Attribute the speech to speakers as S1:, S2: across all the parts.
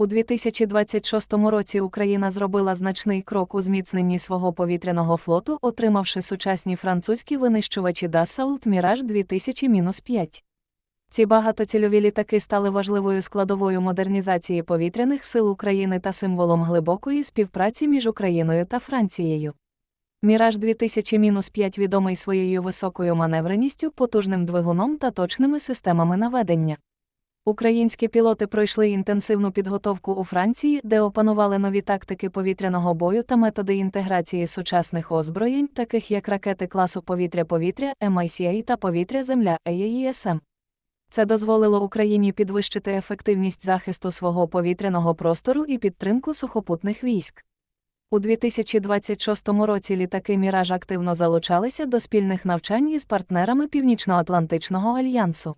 S1: У 2026 році Україна зробила значний крок у зміцненні свого повітряного флоту, отримавши сучасні французькі винищувачі Dassault Mirage 2000-5. Ці багатоцільові літаки стали важливою складовою модернізації повітряних сил України та символом глибокої співпраці між Україною та Францією. Міраж 2000-5 відомий своєю високою маневреністю, потужним двигуном та точними системами наведення. Українські пілоти пройшли інтенсивну підготовку у Франції, де опанували нові тактики повітряного бою та методи інтеграції сучасних озброєнь, таких як ракети класу повітря-повітря, MICA та повітря-земля AESM. Це дозволило Україні підвищити ефективність захисту свого повітряного простору і підтримку сухопутних військ. У 2026 році літаки Міраж активно залучалися до спільних навчань із партнерами Північноатлантичного альянсу.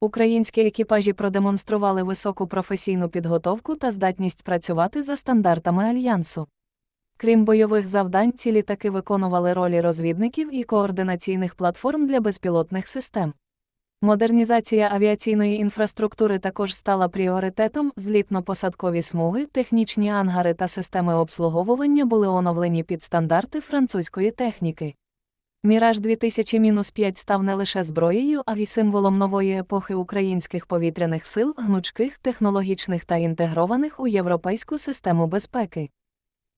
S1: Українські екіпажі продемонстрували високу професійну підготовку та здатність працювати за стандартами альянсу. Крім бойових завдань, ці літаки виконували ролі розвідників і координаційних платформ для безпілотних систем. Модернізація авіаційної інфраструктури також стала пріоритетом. Злітно-посадкові смуги, технічні ангари та системи обслуговування були оновлені під стандарти французької техніки. Міраж 2000-5 став не лише зброєю, а й символом нової епохи українських повітряних сил, гнучких, технологічних та інтегрованих у європейську систему безпеки.